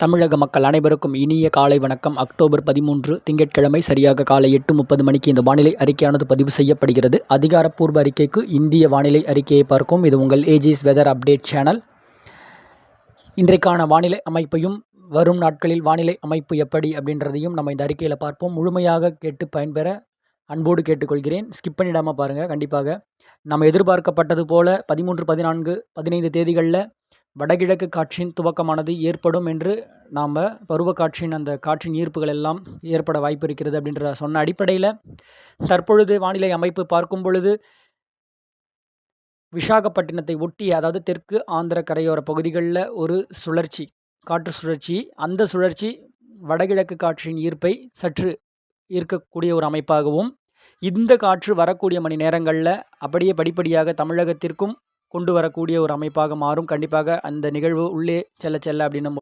தமிழக மக்கள் அனைவருக்கும் இனிய காலை வணக்கம். அக்டோபர் பதிமூன்று திங்கட்கிழமை சரியாக காலை எட்டு முப்பது மணிக்கு இந்த வானிலை அறிக்கையானது பதிவு செய்யப்படுகிறது. அதிகாரப்பூர்வ அறிக்கைக்கு இந்திய வானிலை அறிக்கையை பார்க்கும் இது உங்கள் ஏஜிஸ் வெதர் அப்டேட் சேனல் இன்றைக்கான வானிலை அமைப்பையும் வரும் நாட்களில் வானிலை அமைப்பு எப்படி அப்படின்றதையும் நம்ம இந்த அறிக்கையில் பார்ப்போம். முழுமையாக கேட்டு பயன்பெற அன்போடு கேட்டுக்கொள்கிறேன். ஸ்கிப் பண்ணிடாமல் பாருங்கள் கண்டிப்பாக நம்ம எதிர்பார்க்கப்பட்டது போல பதிமூன்று பதினான்கு பதினைந்து தேதிகளில் வடகிழக்கு காற்றின் துவக்கமானது ஏற்படும் என்று நாம் பருவக்காற்றின் அந்த காற்றின் ஈர்ப்புகள் எல்லாம் ஏற்பட வாய்ப்பு இருக்கிறது அப்படின்ற சொன்ன அடிப்படையில் தற்பொழுது வானிலை அமைப்பு பார்க்கும் பொழுது விசாகப்பட்டினத்தை ஒட்டி அதாவது தெற்கு ஆந்திர கரையோர பகுதிகளில் ஒரு சுழற்சி காற்று சுழற்சி அந்த சுழற்சி வடகிழக்கு காற்றின் ஈர்ப்பை சற்று ஈர்க்கக்கூடிய ஒரு அமைப்பாகவும் இந்த காற்று வரக்கூடிய மணி நேரங்களில் அப்படியே படிப்படியாக தமிழகத்திற்கும் கொண்டு வரக்கூடிய ஒரு அமைப்பாக மாறும். கண்டிப்பாக அந்த நிகழ்வு உள்ளே செல்ல செல்ல அப்படின்னு